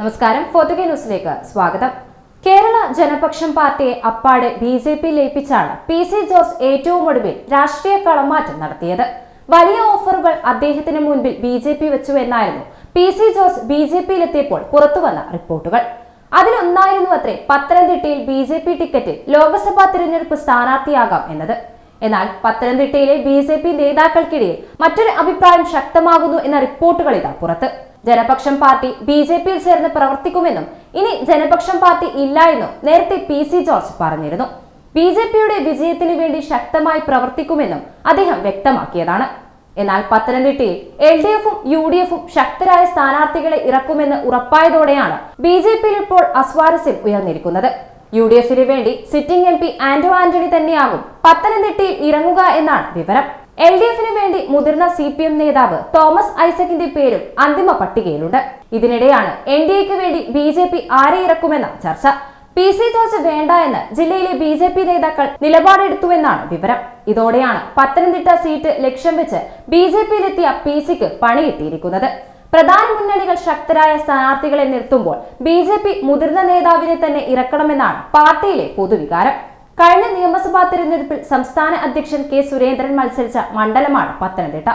നമസ്കാരം. ഫോർട്ടുഗേ ന്യൂസിലേക്ക് സ്വാഗതം. കേരള ജനപക്ഷം പാർട്ടിയെ അപ്പാടെ ബി ജെ പി ലയിപ്പിച്ചാണ് പി സി ജോർജ് ഏറ്റവും ഒടുവിൽ രാഷ്ട്രീയ കളമാറ്റം നടത്തിയത്. വലിയ ഓഫറുകൾ അദ്ദേഹത്തിന് മുൻപിൽ ബി ജെ പി വെച്ചു എന്നായിരുന്നു P C George B J പിയിലെത്തിയപ്പോൾ പുറത്തുവന്ന റിപ്പോർട്ടുകൾ. അതിലൊന്നായിരുന്നു അത്രേ പത്തനംതിട്ടയിൽ ബി ജെ പി ടിക്കറ്റിൽ ലോക്സഭാ തിരഞ്ഞെടുപ്പ് സ്ഥാനാർത്ഥിയാകാം എന്നത്. എന്നാൽ പത്തനംതിട്ടയിലെ ബി ജെ പി നേതാക്കൾക്കിടയിൽ മറ്റൊരു അഭിപ്രായം ശക്തമാകുന്നു എന്ന റിപ്പോർട്ടുകൾ ഇതാ പുറത്ത്. ജനപക്ഷം പാർട്ടി ബി ജെ പിയിൽ ചേർന്ന് പ്രവർത്തിക്കുമെന്നും ഇനി ജനപക്ഷം പാർട്ടി ഇല്ല എന്നും നേരത്തെ പി സി ജോർജ് പറഞ്ഞിരുന്നു. ബി ജെ പിയുടെ വിജയത്തിന് വേണ്ടി ശക്തമായി പ്രവർത്തിക്കുമെന്നും അദ്ദേഹം വ്യക്തമാക്കിയതാണ്. എന്നാൽ പത്തനംതിട്ടയിൽ എൽ ഡി എഫും യു ഡി എഫും ശക്തരായ സ്ഥാനാർത്ഥികളെ ഇറക്കുമെന്ന് ഉറപ്പായതോടെയാണ് ബി ജെ പിയിൽ ഇപ്പോൾ അസ്വാരസ്യം ഉയർന്നിരിക്കുന്നത്. യു ഡി എഫിന് വേണ്ടി sitting M P Anto Antony തന്നെയാകും പത്തനംതിട്ടയിൽ ഇറങ്ങുക എന്നാണ് വിവരം. എൽ ഡി എഫിന് വേണ്ടി മുതിർന്ന സി പി എം നേതാവ് തോമസ് ഐസക്കിന്റെ പേരും അന്തിമ പട്ടികയിലുണ്ട്. ഇതിനിടെയാണ് എൻ ഡി എക്ക് വേണ്ടി ബി ജെ പി ആരെ ഇറക്കുമെന്ന ചർച്ച. പി സി ജോർജ് വേണ്ട എന്ന് ജില്ലയിലെ ബി ജെ പി നേതാക്കൾ നിലപാടെടുത്തുവെന്നാണ് വിവരം. ഇതോടെയാണ് പത്തനംതിട്ട സീറ്റ് ലക്ഷ്യം വെച്ച് ബി ജെ പിയിലെത്തിയ പി സിക്ക് പണികിട്ടിയിരിക്കുന്നത്. പ്രധാന മുന്നണികൾ ശക്തരായ സ്ഥാനാർത്ഥികളെ നിർത്തുമ്പോൾ ബി ജെ പി മുതിർന്ന നേതാവിനെ തന്നെ ഇറക്കണമെന്നാണ് പാർട്ടിയിലെ പൊതുവികാരം. കഴിഞ്ഞ നിയമസഭാ തെരഞ്ഞെടുപ്പിൽ സംസ്ഥാന അധ്യക്ഷൻ കെ സുരേന്ദ്രൻ മത്സരിച്ച മണ്ഡലമാണ് പത്തനംതിട്ട.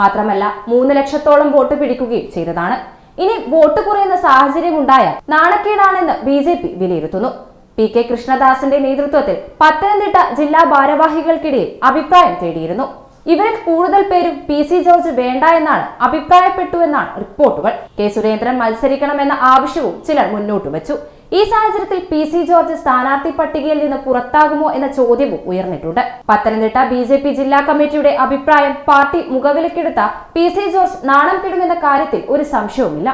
മാത്രമല്ല മൂന്ന് ലക്ഷത്തോളം വോട്ട് പിടിക്കുകയും ചെയ്തതാണ്. ഇനി വോട്ട് കുറയുന്ന സാഹചര്യം ഉണ്ടായാൽ നാണക്കേടാണെന്ന് ബി ജെ പി വിലയിരുത്തുന്നു. പി കെ കൃഷ്ണദാസിന്റെ നേതൃത്വത്തിൽ പത്തനംതിട്ട ജില്ലാ ഭാരവാഹികൾക്കിടയിൽ അഭിപ്രായം തേടിയിരുന്നു. ഇവരിൽ കൂടുതൽ പേരും പി സി ജോർജ് വേണ്ട എന്നാണ് അഭിപ്രായപ്പെട്ടുവെന്നാണ് റിപ്പോർട്ടുകൾ. കെ സുരേന്ദ്രൻ മത്സരിക്കണമെന്ന ആവശ്യവും ചിലർ മുന്നോട്ട് വെച്ചു. ഈ സാഹചര്യത്തിൽ പി സി ജോർജ് സ്ഥാനാർത്ഥി പട്ടികയിൽ നിന്ന് പുറത്താകുമോ എന്ന ചോദ്യവും ഉയർന്നിട്ടുണ്ട്. പത്തനംതിട്ട ബി ജെ പി ജില്ലാ കമ്മിറ്റിയുടെ അഭിപ്രായം പാർട്ടി മുഖവിലക്കെടുത്ത പി സി ജോർജ് നാണം കെടുമെന്ന കാര്യത്തിൽ ഒരു സംശയവുമില്ല.